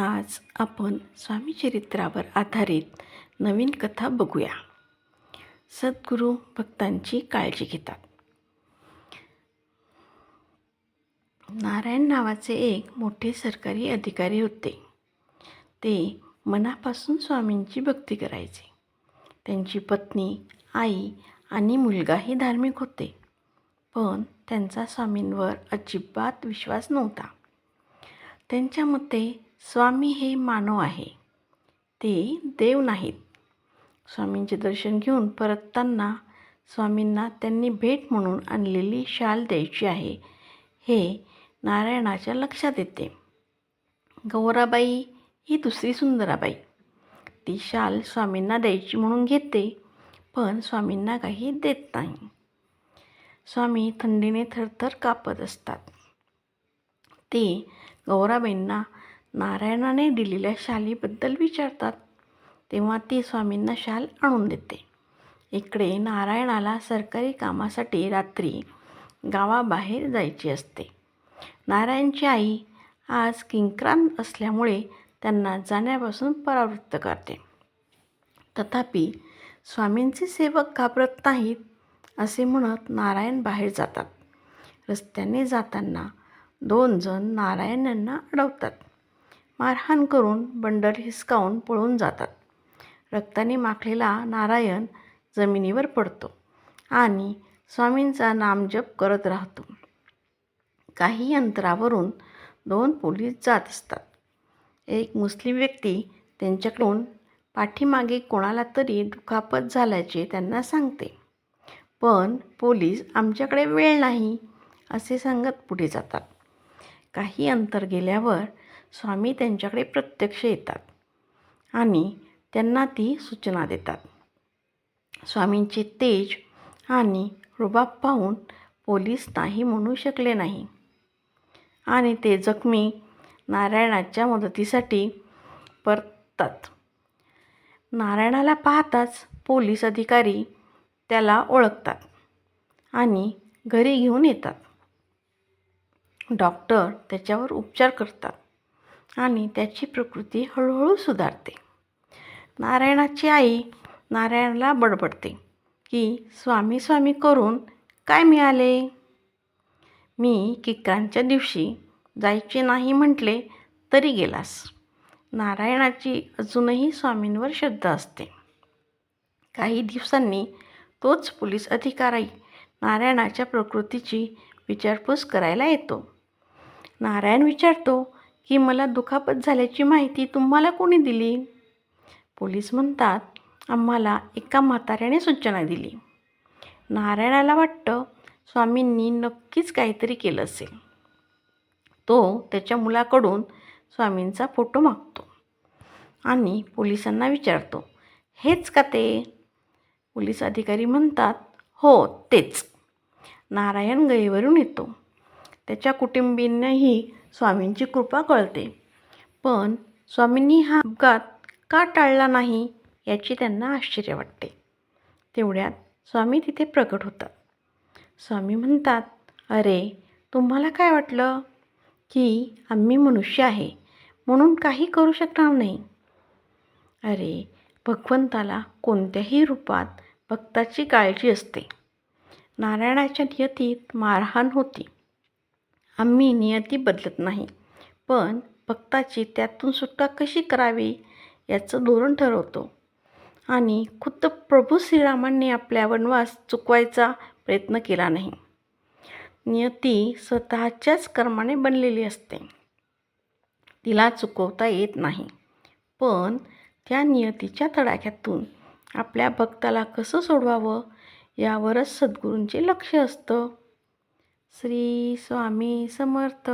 आज आपण स्वामीचरित्रावर आधारित नवीन कथा बघूया. सद्गुरू भक्तांची काळजी घेतात. नारायण नावाचे एक मोठे सरकारी अधिकारी होते. ते मनापासून स्वामींची भक्ती करायचे. त्यांची पत्नी आई आणि मुलगाही धार्मिक होते. पण त्यांचा स्वामींवर अजिबात विश्वास नव्हता. त्यांच्या मते स्वामी हे मानव आहे. ते देव नाहीत. स्वामींचे दर्शन घेऊन परतताना स्वामींना त्यांनी भेट म्हणून आणलेली शाल द्यायची आहे. हे नारायणाच्या लक्षात येते. गौराबाई ही दुसरी सुंदराबाई. ती शाल स्वामींना द्यायची म्हणून घेते पण स्वामींना काही देत नाही. स्वामी थंडीने थरथर कापत असतात. ते गौराबाईंना नारायणाने दिलेल्या शालीबद्दल विचारतात तेव्हा ती स्वामींना शाल आणून देते. इकडे नारायणाला सरकारी कामासाठी रात्री गावाबाहेर जायची असते. नारायणची आई आज किंक्रांत असल्यामुळे त्यांना जाण्यापासून परावृत्त करते. तथापि स्वामींचे सेवक घाबरत नाहीत असे म्हणत नारायण बाहेर जातात. रस्त्याने जाताना दोन जण नारायण यांना अडवतात. मारहाण करून बंडल हिसकावून पळून जातात. रक्ताने माखलेला नारायण जमिनीवर पडतो आणि स्वामींचा नामजप करत राहतो. काही अंतरावरून दोन पोलीस जात असतात. एक मुस्लिम व्यक्ती त्यांच्याकडून पाठीमागे कोणाला तरी दुखापत झाल्याचे त्यांना सांगते. पण पोलीस आमच्याकडे वेळ नाही असे सांगत पुढे जातात. काही अंतर गेल्यावर स्वामी त्यांच्याकडे प्रत्यक्ष येतात आणि त्यांना ती सूचना देतात. स्वामींचे तेज आणि रुबाब पाहून पोलीस नाही म्हणू शकले नाही. आणि ते जखमी नारायणाच्या मदतीसाठी परतात नारायणाला पाहताच पोलीस अधिकारी त्याला ओळखतात आणि घरी घेऊन येतात. डॉक्टर त्याच्यावर उपचार करतात. आणि त्याची प्रकृती हळूहळू सुधारते. नारायणाची आई नारायणाला बडबडते की स्वामी स्वामी करून काय मिळाले? मी किक्कांच्या दिवशी जायचे नाही म्हटले तरी गेलास. नारायणाची अजूनही स्वामींवर श्रद्धा असते. काही दिवसांनी तोच पोलीस अधिकारी नारायणाच्या प्रकृतीची विचारपूस करायला येतो. नारायण विचारतो की मला दुखापत झाल्याची माहिती तुम्हाला कोणी दिली? पोलीस म्हणतात आम्हाला एका म्हाताऱ्याने सूचना दिली. नारायणाला वाटतं स्वामींनी नक्कीच काहीतरी केलं असेल. तो त्याच्या मुलाकडून स्वामींचा फोटो मागतो आणि पोलिसांना विचारतो हेच का ते? पोलीस अधिकारी म्हणतात हो तेच. नारायण गईवरून येतो. त्याच्या कुटुंबींनाही स्वामींची कृपा कळते. पण स्वामींनी हा अपघात का टाळला नाही याची त्यांना आश्चर्य वाटते. तेवढ्यात स्वामी तिथे प्रकट होतात. स्वामी म्हणतात अरे तुम्हाला काय वाटलं? की आम्ही मनुष्य आहे म्हणून काही करू शकणार नाही. अरे भगवंताला कोणत्याही रूपात भक्ताची काळजी असते. नारायणाच्या नियतीत मारहाण होती. आम्ही नियती बदलत नाही. पण भक्ताची त्यातून सुटका कशी करावी याचं धोरण ठरवतो. आणि खुद्द प्रभू श्रीरामांनी आपल्या वनवास चुकवायचा प्रयत्न केला नाही. नियती स्वतःच्याच कर्माने बनलेली असते. तिला चुकवता येत नाही. पण त्या नियतीच्या तडाख्यातून आपल्या भक्ताला कसं सोडवावं यावरच सद्गुरूंचे लक्ष असतं. श्री स्वामी समर्थ.